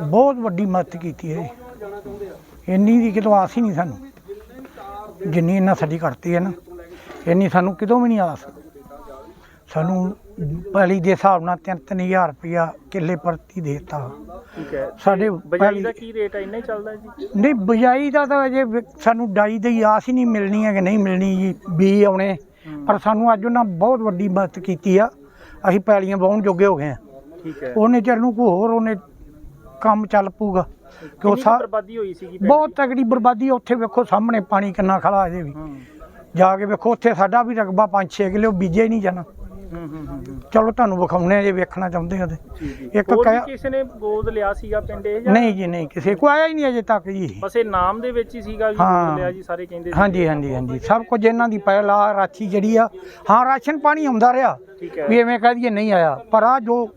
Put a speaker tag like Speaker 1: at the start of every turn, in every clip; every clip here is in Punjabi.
Speaker 1: ਬਹੁਤ ਵੱਡੀ ਮਦਦ ਕੀਤੀ ਹੈ ਜੀ। ਇੰਨੀ ਦੀ ਕਿਤੋਂ ਆਸ ਹੀ ਨਹੀਂ ਸਾਨੂੰ। ਜਿੰਨੀ ਇਹਨਾਂ ਸਾਡੀ ਕਰਤੀ ਹੈ ਨਾ ਇੰਨੀ ਸਾਨੂੰ ਕਿਤੋਂ ਵੀ ਨਹੀਂ ਆਸ। ਸਾਨੂੰ ਪਹਿਲੀ ਦੇ ਹਿਸਾਬ ਨਾਲ 3-3000 ਰੁਪਇਆ ਕਿੱਲੇ ਪ੍ਰਤੀ ਦੇਤਾ।
Speaker 2: ਠੀਕ ਹੈ।
Speaker 1: ਸਾਡੇ
Speaker 2: ਬਜਾਈ
Speaker 1: ਪਹਿਲੀ-
Speaker 2: ਦਾ ਕੀ ਰੇਟ ਹੈ ਇੰਨਾ ਹੀ ਚੱਲਦਾ ਜੀ?
Speaker 1: ਨਹੀਂ ਬਜਾਈ ਦਾ ਤਾਂ ਅਜੇ ਵੀ ਸਾਨੂੰ ਡਾਈ ਦੀ ਆਸ ਹੀ ਨਹੀਂ ਮਿਲਣੀ ਹੈ ਕਿ ਨਹੀਂ ਮਿਲਣੀ ਜੀ ਬੀ ਆਉਣੇ। ਪਰ ਸਾਨੂੰ ਅੱਜ ਉਹਨਾਂ ਬਹੁਤ ਵੱਡੀ ਮਦਦ ਕੀਤੀ ਆ। ਅਸੀਂ ਪੈਲੀਆਂ ਵਾਹੁਣ ਜੋਗੇ ਹੋ ਗਏ ਆ।
Speaker 2: ਠੀਕ ਹੈ।
Speaker 1: ਉਹਨੇ ਚਿਰ ਨੂੰ ਕੋਈ ਹੋਰ ਉਹਨੇ ਕੰਮ ਚੱਲ ਪੂਗਾ ਕਿ ਉਹ ਸਾ
Speaker 2: ਬਰਬਾਦੀ ਹੋਈ ਸੀਗੀ ਪਿੰਡ
Speaker 1: ਬਹੁਤ ਤਗੜੀ ਬਰਬਾਦੀ ਆ। ਉੱਥੇ ਵੇਖੋ ਸਾਹਮਣੇ ਪਾਣੀ ਕਿੰਨਾ ਖੜਾ ਅਜੇ ਵੀ।
Speaker 2: ਦੀ? ਹੂੰ।
Speaker 1: ਜਾ ਕੇ ਵੇਖੋ ਉੱਥੇ ਸਾਡਾ ਵੀ ਰਕਬਾ 5-6 ਕਿਲੋ ਬੀਜੇ ਨਹੀਂ ਜਾਣਾ।
Speaker 2: ਹੂੰ ਹੂੰ ਹੂੰ ਹੂੰ।
Speaker 1: ਚਲੋ ਤੁਹਾਨੂੰ ਵਿਖਾਉਣੇ ਆ ਜੇ ਵੇਖਣਾ ਚਾਹੁੰਦੇ ਹੋ ਤੇ।
Speaker 2: ਜੀ ਜੀ।
Speaker 1: ਇੱਕ ਕਹਿ-
Speaker 2: ਕਿਸੇ ਨੇ ਗੋਦ ਲਿਆ ਸੀਗਾ ਪਿੰਡ ਇਹ ਜਾਂ?
Speaker 1: ਨਹੀਂ ਜੀ ਨਹੀਂ ਕਿਸੇ ਕੋ ਆਇਆ ਹੀ ਨਹੀਂ ਅਜੇ ਤੱਕ ਜੀ
Speaker 2: ਬਸ ਇਹ ਨਾਮ ਦੇ ਵਿੱਚ ਹੀ ਸੀਗਾ ਜੀ
Speaker 1: ਹਾਂ।
Speaker 2: ਗੋਦ ਲਿਆ ਜੀ ਸਾਰੇ ਕਹਿੰਦੇ ਸੀ।
Speaker 1: ਹਾਂਜੀ ਹਾਂਜੀ ਹਾਂਜੀ। ਸਭ ਕੁਝ ਇਹਨਾਂ ਦੀ ਪਹਿਲਾ ਰਾਖੀ ਜਿਹੜੀ ਆ। ਹਾਂ ਰਾਸ਼ਨ ਪਾਣੀ ਆਉਂਦਾ ਰਿਹਾ।
Speaker 2: ਠੀਕ ਹੈ।
Speaker 1: ਵੀ ਐਵੇਂ ਕਹਿ ਦਈਏ ਨਹੀਂ ਆਇਆ। ਪਰ ਆ ਜੋ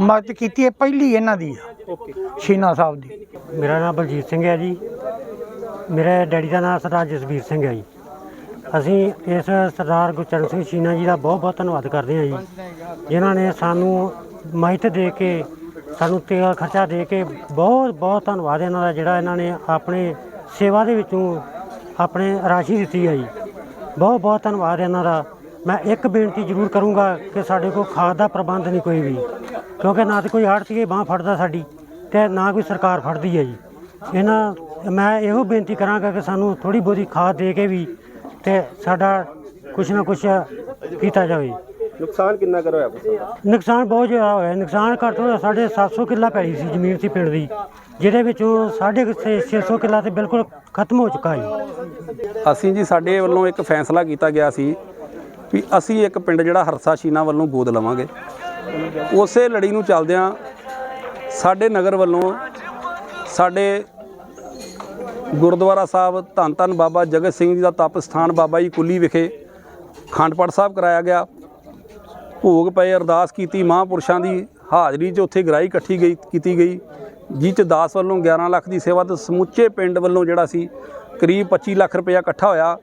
Speaker 1: ਮਦਦ ਕੀਤੀ ਹੈ ਪਹਿਲੀ ਇਹਨਾਂ ਦੀ ਆ।
Speaker 2: ਓਕੇ
Speaker 1: ਸ਼ੀਨਾ ਸਾਹਿਬ ਦੀ।
Speaker 3: ਮੇਰਾ ਨਾਮ ਬਲਜੀਤ ਸਿੰਘ ਹੈ ਜੀ। ਮੇਰੇ ਡੈਡੀ ਦਾ ਨਾਮ ਸਰਦਾਰ ਜਸਵੀਰ ਸਿੰਘ ਹੈ ਜੀ। ਅਸੀਂ ਇਸ ਸਰਦਾਰ ਗੁਰਚਰਨ ਸਿੰਘ ਸ਼ੀਨਾ ਜੀ ਦਾ ਬਹੁਤ ਬਹੁਤ ਧੰਨਵਾਦ ਕਰਦੇ ਹਾਂ ਜੀ। ਜਿਨ੍ਹਾਂ ਨੇ ਸਾਨੂੰ ਮਾਹਿਤ ਦੇ ਕੇ ਸਾਨੂੰ ਤੇਲ ਖਰਚਾ ਦੇ ਕੇ ਬਹੁਤ ਬਹੁਤ ਧੰਨਵਾਦ ਇਹਨਾਂ ਦਾ ਜਿਹੜਾ ਇਹਨਾਂ ਨੇ ਆਪਣੇ ਸੇਵਾ ਦੇ ਵਿੱਚੋਂ ਆਪਣੇ ਰਾਸ਼ੀ ਦਿੱਤੀ ਹੈ ਜੀ। ਬਹੁਤ ਬਹੁਤ ਧੰਨਵਾਦ ਇਹਨਾਂ ਦਾ। ਮੈਂ ਇੱਕ ਬੇਨਤੀ ਜ਼ਰੂਰ ਕਰੂੰਗਾ ਕਿ ਸਾਡੇ ਕੋਲ ਖਾਦ ਦਾ ਪ੍ਰਬੰਧ ਨਹੀਂ ਕੋਈ ਵੀ। ਕਿਉਂਕਿ ਨਾ ਤੇ ਕੋਈ ਆੜਤੀਏ ਬਾਹ ਫੜਦਾ ਸਾਡੀ ਤੇ ਨਾ ਕੋਈ ਸਰਕਾਰ ਫੜਦੀ ਹੈ ਜੀ। ਇਹਨਾਂ ਮੈਂ ਇਹੋ ਬੇਨਤੀ ਕਰਾਂਗਾ ਕਿ ਸਾਨੂੰ ਥੋੜੀ ਬਹੁਤੀ ਖਾਦ ਦੇ ਕੇ ਵੀ ਤੇ ਸਾਡਾ ਕੁਛ ਨਾ ਕੁਛ ਕੀਤਾ ਜਾਵੇ।
Speaker 2: ਨੁਕਸਾਨ ਕਿੰਨਾ ਕਰ ਹੋਇਆ
Speaker 3: ਨੁਕਸਾਨ ਬਹੁਤ ਜ਼ਿਆਦਾ ਹੋਇਆ। ਨੁਕਸਾਨ ਘੱਟ ਹੋਇਆ ਸਾਡੇ 700 ਕਿੱਲਾ ਪੈਲੀ ਸੀ ਜ਼ਮੀਨ ਸੀ ਪਿੰਡ ਦੀ ਜਿਹਦੇ ਵਿੱਚੋਂ ਸਾਢੇ ਕੁ ਛੇ- 600 ਕਿੱਲਾ ਤੇ ਬਿਲਕੁਲ ਖਤਮ ਹੋ ਚੁੱਕਾ ਹੈ।
Speaker 4: ਅਸੀਂ ਜੀ ਸਾਡੇ ਵੱਲੋਂ ਇੱਕ ਫੈਸਲਾ ਕੀਤਾ ਗਿਆ ਸੀ ਵੀ ਅਸੀਂ ਇੱਕ ਪਿੰਡ ਜਿਹੜਾ ਹਰਸਾ ਸ਼ੀਨਾ ਵੱਲੋਂ ਗੋਦ ਲਵਾਂਗੇ। ਉਸੇ ਲੜੀ ਨੂੰ ਚੱਲਦਿਆਂ ਸਾਡੇ ਨਗਰ ਵੱਲੋਂ ਸਾਡੇ ਗੁਰਦੁਆਰਾ ਸਾਹਿਬ ਧੰਨ ਧੰਨ ਬਾਬਾ ਜਗਤ ਸਿੰਘ ਜੀ ਦਾ ਤਪ ਸਥਾਨ ਬਾਬਾ ਜੀ ਕੁੱਲੀ ਵਿਖੇ ਅਖੰਡ ਸਾਹਿਬ ਕਰਾਇਆ ਗਿਆ। ਭੋਗ ਪਏ ਅਰਦਾਸ ਕੀਤੀ ਮਹਾਂਪੁਰਸ਼ਾਂ ਦੀ ਹਾਜ਼ਰੀ 'ਚ ਉੱਥੇ ਗ੍ਰਾਈ ਇਕੱਠੀ ਗਈ, ਕੀਤੀ ਗਈ ਜਿਹ 'ਚ ਦਾਸ ਵੱਲੋਂ 11 ਲੱਖ ਦੀ ਸੇਵਾ ਤੇ ਸਮੁੱਚੇ ਪਿੰਡ ਵੱਲੋਂ ਜਿਹੜਾ ਸੀ ਕਰੀਬ 25 ਲੱਖ ਰੁਪਇਆ ਇਕੱਠਾ ਹੋਇਆ।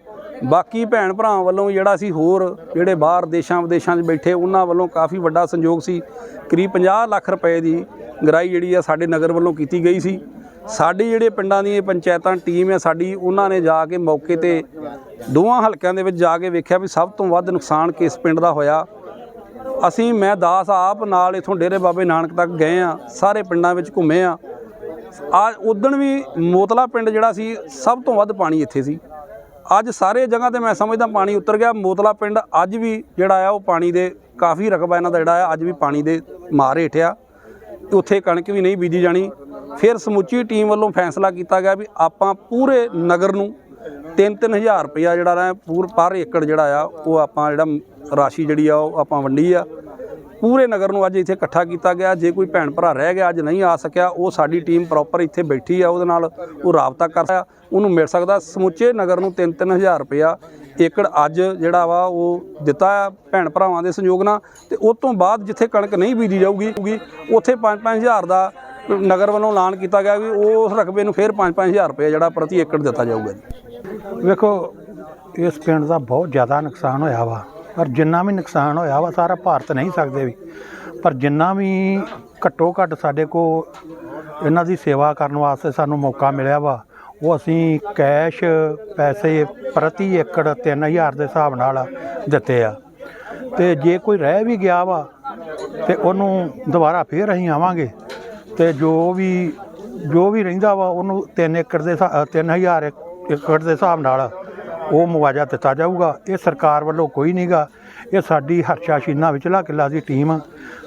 Speaker 4: ਬਾਕੀ ਭੈਣ ਭਰਾਵਾਂ ਵੱਲੋਂ ਜਿਹੜਾ ਸੀ ਹੋਰ ਜਿਹੜੇ ਬਾਹਰ ਦੇਸ਼ਾਂ ਵਿਦੇਸ਼ਾਂ 'ਚ ਬੈਠੇ, ਉਹਨਾਂ ਵੱਲੋਂ ਕਾਫੀ ਵੱਡਾ ਸੰਯੋਗ ਸੀ। ਕਰੀਬ 50 ਲੱਖ ਰੁਪਏ ਦੀ ਗਰਾਈ ਜਿਹੜੀ ਆ ਸਾਡੇ ਨਗਰ ਵੱਲੋਂ ਕੀਤੀ ਗਈ ਸੀ। ਸਾਡੀ ਜਿਹੜੇ ਪਿੰਡਾਂ ਦੀ ਪੰਚਾਇਤਾਂ, ਟੀਮ ਹੈ ਸਾਡੀ, ਉਹਨਾਂ ਨੇ ਜਾ ਕੇ ਮੌਕੇ ਤੇ ਦੋਵਾਂ ਹਲਕਿਆਂ ਦੇ ਵਿੱਚ ਜਾ ਕੇ ਵੇਖਿਆ ਵੀ ਸਭ ਤੋਂ ਵੱਧ ਨੁਕਸਾਨ ਕਿਸ ਪਿੰਡ ਦਾ ਹੋਇਆ। ਅਸੀਂ, ਮੈਂ ਦਾਸ ਆਪ ਨਾਲ ਇਥੋਂ ਡੇਰੇ ਬਾਬੇ ਨਾਨਕ ਤੱਕ ਗਏ ਆ, ਸਾਰੇ ਪਿੰਡਾਂ ਵਿੱਚ ਘੁੰਮੇ ਆ। ਆ ਉਦਣ ਵੀ ਮੋਤਲਾ ਪਿੰਡ ਜਿਹੜਾ ਸੀ, ਸਭ ਤੋਂ ਵੱਧ ਪਾਣੀ ਇੱਥੇ ਸੀ। ਅੱਜ ਸਾਰੇ ਜਗ੍ਹਾ ਤੇ ਮੈਂ ਸਮਝਦਾ ਪਾਣੀ ਉਤਰ ਗਿਆ। ਮੋਤਲਾ ਪਿੰਡ ਅੱਜ ਵੀ ਜਿਹੜਾ ਆ, ਉਹ ਪਾਣੀ ਦੇ ਕਾਫੀ ਰਕਬਾ ਇਹਨਾਂ ਦਾ ਜਿਹੜਾ ਆ, ਅੱਜ ਵੀ ਪਾਣੀ ਦੇ ਮਾਰ ਹੇਠ ਹੇਠਿਆ ਉੱਥੇ ਕਣਕ ਵੀ ਨਹੀਂ ਬੀਜੀ ਜਾਣੀ। ਫਿਰ ਸਮੁੱਚੀ ਟੀਮ ਵੱਲੋਂ ਫੈਸਲਾ ਕੀਤਾ ਗਿਆ ਵੀ ਆਪਾਂ ਪੂਰੇ ਨਗਰ ਨੂੰ 3-3000 ਰੁਪਇਆ ਜਿਹੜਾ ਨਾ ਪੂਰ, ਪਰ ਏਕੜ ਜਿਹੜਾ ਆ, ਉਹ ਆਪਾਂ ਜਿਹੜਾ ਰਾਸ਼ੀ ਜਿਹੜੀ ਆ, ਉਹ ਆਪਾਂ ਵੰਡੀ ਆ। ਪੂਰੇ ਨਗਰ ਨੂੰ ਅੱਜ ਇੱਥੇ ਇਕੱਠਾ ਕੀਤਾ ਗਿਆ। ਜੇ ਕੋਈ ਭੈਣ ਭਰਾ ਰਹਿ ਗਿਆ ਅੱਜ ਨਹੀਂ ਆ ਸਕਿਆ ਉਹ ਸਾਡੀ ਟੀਮ ਪ੍ਰੋਪਰ ਇੱਥੇ ਬੈਠੀ ਆ ਉਹਦੇ ਨਾਲ ਉਹ ਰਾਬਤਾ ਕਰ ਸਕਦਾ ਉਹਨੂੰ ਮਿਲ ਸਕਦਾ। ਸਮੁੱਚੇ ਨਗਰ ਨੂੰ 3-3000 ਰੁਪਇਆ ਏਕੜ ਅੱਜ ਜਿਹੜਾ ਵਾ ਉਹ ਦਿੱਤਾ ਆ ਭੈਣ ਭਰਾਵਾਂ ਦੇ ਸੰਯੋਗ ਨਾਲ। ਤੇ ਉਸ ਤੋਂ ਬਾਅਦ ਜਿੱਥੇ ਕਣਕ ਨਹੀਂ ਬੀਜੀ ਜਾਊਗੀ ਹੋਊਗੀ, ਉੱਥੇ 5-5000 ਦਾ ਨਗਰ ਵੱਲੋਂ ਐਲਾਨ ਕੀਤਾ ਗਿਆ ਵੀ ਉਸ ਰਕਬੇ ਨੂੰ ਫਿਰ 5-5000 ਰੁਪਏ ਜਿਹੜਾ ਪ੍ਰਤੀ ਏਕੜ ਦਿੱਤਾ ਜਾਊਗਾ ਜੀ।
Speaker 1: ਵੇਖੋ ਇਸ ਪਿੰਡ ਦਾ ਬਹੁਤ ਜ਼ਿਆਦਾ ਨੁਕਸਾਨ ਹੋਇਆ ਵਾ। ਪਰ ਜਿੰਨਾ ਵੀ ਨੁਕਸਾਨ ਹੋਇਆ ਵਾ ਸਾਰਾ ਭਾਰਤ ਨਹੀਂ ਸਕਦੇ ਵੀ। ਪਰ ਜਿੰਨਾ ਵੀ ਘੱਟੋ ਘੱਟ ਸਾਡੇ ਕੋ ਇਹਨਾਂ ਦੀ ਸੇਵਾ ਕਰਨ ਵਾਸਤੇ ਸਾਨੂੰ ਮੌਕਾ ਮਿਲਿਆ ਵਾ, ਉਹ ਅਸੀਂ ਕੈਸ਼ ਪੈਸੇ ਪ੍ਰਤੀ ਏਕੜ 3000 ਦੇ ਹਿਸਾਬ ਨਾਲ ਦਿੱਤੇ ਆ। ਤੇ ਜੇ ਕੋਈ ਰਹਿ ਵੀ ਗਿਆ ਵਾ ਤੇ ਉਹਨੂੰ ਦੁਬਾਰਾ ਫੇਰ ਅਸੀਂ ਆਵਾਂਗੇ ਤੇ ਜੋ ਵੀ ਜੋ ਵੀ ਰਹਿੰਦਾ ਵਾ ਉਹਨੂੰ 3 ਏਕੜ ਦੇ 3000 ਏਕੜ ਦੇ ਹਿਸਾਬ ਨਾਲ ਉਹ ਮੁਆਵਜ਼ਾ ਦਿੱਤਾ ਜਾਊਗਾ। ਇਹ ਸਰਕਾਰ ਵੱਲੋਂ ਕੋਈ ਨਹੀਂਗਾ ਇਹ ਸਾਡੀ ਹਰਸ਼ਾ ਸ਼ੀਨਾ ਵਿਚਲਾ ਕਿੱਲਾ ਦੀ ਟੀਮ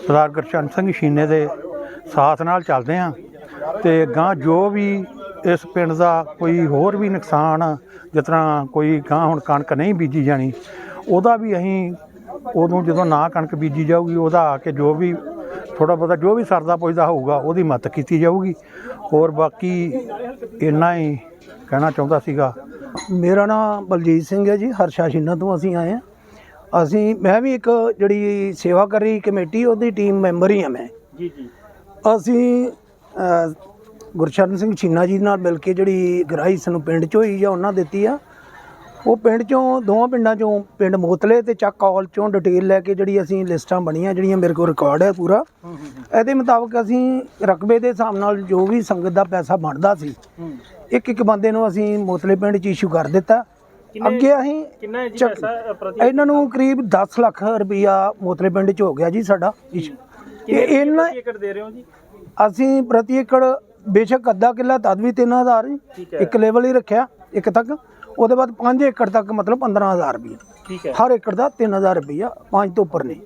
Speaker 1: ਸਰਦਾਰ ਗੁਰਚਰਨ ਸਿੰਘ ਸ਼ੀਨੇ ਦੇ ਸਾਥ ਨਾਲ ਚੱਲਦੇ ਆ। ਤੇ ਗਾਂ ਜੋ ਵੀ ਇਸ ਪਿੰਡ ਦਾ ਕੋਈ ਹੋਰ ਵੀ ਨੁਕਸਾਨ ਜਿਸ ਤਰ੍ਹਾਂ ਕੋਈ ਗਾਂ ਹੁਣ ਕਣਕ ਨਹੀਂ ਬੀਜੀ ਜਾਣੀ, ਉਹਦਾ ਵੀ ਅਸੀਂ ਉਦੋਂ ਜਦੋਂ ਨਾ ਕਣਕ ਬੀਜੀ ਜਾਊਗੀ, ਉਹਦਾ ਆ ਕੇ ਜੋ ਵੀ ਥੋੜਾ ਬਹੁਤਾ ਜੋ ਵੀ ਸਰਦਾ ਪੁੱਜਦਾ ਹੋਊਗਾ, ਉਹਦੀ ਮਦਦ ਕੀਤੀ ਜਾਊਗੀ। ਹੋਰ ਬਾਕੀ ਇੰਨਾ ਹੀ ਕਹਿਣਾ ਚਾਹੁੰਦਾ ਸੀਗਾ।
Speaker 5: ਮੇਰਾ ਨਾਮ ਬਲਜੀਤ ਸਿੰਘ ਹੈ ਜੀ ਹਰਸ਼ਾ ਸ਼ੀਨਾ ਤੋਂ ਅਸੀਂ ਆਏ ਹਾਂ। ਅਸੀਂ ਮੈਂ ਵੀ ਇੱਕ ਜਿਹੜੀ ਸੇਵਾ ਕਰ ਰਹੀ ਕਮੇਟੀ ਉਹਦੀ ਟੀਮ ਮੈਂਬਰ ਹੀ ਹਾਂ ਮੈਂ।
Speaker 2: ਜੀ ਜੀ।
Speaker 5: ਅਸੀਂ ਅ, ਗੁਰਸ਼ਰਨ ਸਿੰਘ ਛੀਨਾ ਜੀ ਨਾਲ ਮਿਲ ਕੇ ਜਿਹੜੀ ਗ੍ਰਾਈ ਸਾਨੂੰ ਪਿੰਡ ਚ ਹੋਈ ਜਾਂ ਉਹਨਾਂ ਦਿੱਤੀ ਆ ਉਹ ਪਿੰਡ ਚੋਂ ਦੋਵਾਂ ਪਿੰਡਾਂ ਚੋਂ ਪਿੰਡ ਮੋਤਲੇ ਤੇ ਚੱਕ ਕਾਲ ਚੋਂ ਡਿਟੇਲ ਲੈ ਕੇ ਜਿਹੜੀ ਅਸੀਂ ਲਿਸਟਾਂ ਬਣੀਆਂ ਜਿਹੜੀਆਂ ਮੇਰੇ ਕੋਲ ਰਿਕਾਰਡ ਹੈ ਪੂਰਾ। ਇਹਦੇ ਮੁਤਾਬਕ ਅਸੀਂ ਰਕਬੇ ਦੇ ਹਿਸਾਬ ਨਾਲ ਜੋ ਵੀ ਸੰਗਤ ਦਾ ਪੈਸਾ ਬਣਦਾ ਸੀ ਇੱਕ ਇੱਕ ਬੰਦੇ ਨੂੰ ਅਸੀਂ ਮੋਤਲੇ ਪਿੰਡ 'ਚ ਇਸ਼ੂ ਕਰ ਦਿੱਤਾ। ਅੱਗੇ ਅਸੀਂ
Speaker 2: ਕਿੰਨਾ ਹੈ ਜੀ
Speaker 5: ਚੱਕ-
Speaker 2: ਪੈਸਾ ਪ੍ਰਤੀ
Speaker 5: ਇਹਨਾਂ ਨੂੰ ਕਰੀਬ 10 ਲੱਖ ਰੁਪਈਆ ਮੋਤਲੇ ਪਿੰਡ 'ਚ ਹੋ ਗਿਆ ਜੀ ਸਾਡਾ ਇਸ਼ੂ
Speaker 2: ਕਿੰਨੇ
Speaker 5: ਇਹ ਇਹਨਾਂ
Speaker 2: ਪ੍ਰਤੀ ਏਕੜ ਦੇ ਰਹੇ ਹੋ ਜੀ?
Speaker 5: ਅਸੀਂ ਪ੍ਰਤੀ ਏਕੜ ਬੇਸ਼ੱਕ ਅੱਧਾ ਕਿੱਲਾ ਤਦ ਵੀ 3000 ਜੀ
Speaker 2: ਠੀਕ ਹੈ।
Speaker 5: ਇੱਕ ਲੈਵਲ ਹੀ ਰੱਖਿਆ ਇੱਕ ਤੱਕ। ਉਹਦੇ ਬਾਅਦ 5 ਏਕੜ ਤੱਕ ਮਤਲਬ 15000 ਰੁਪਈਆ।
Speaker 2: ਠੀਕ ਹੈ।
Speaker 5: ਹਰ ਏਕੜ ਦਾ 3000 ਰੁਪਈਆ ਪੰਜ ਤੋਂ ਉੱਪਰ ਨਹੀਂ।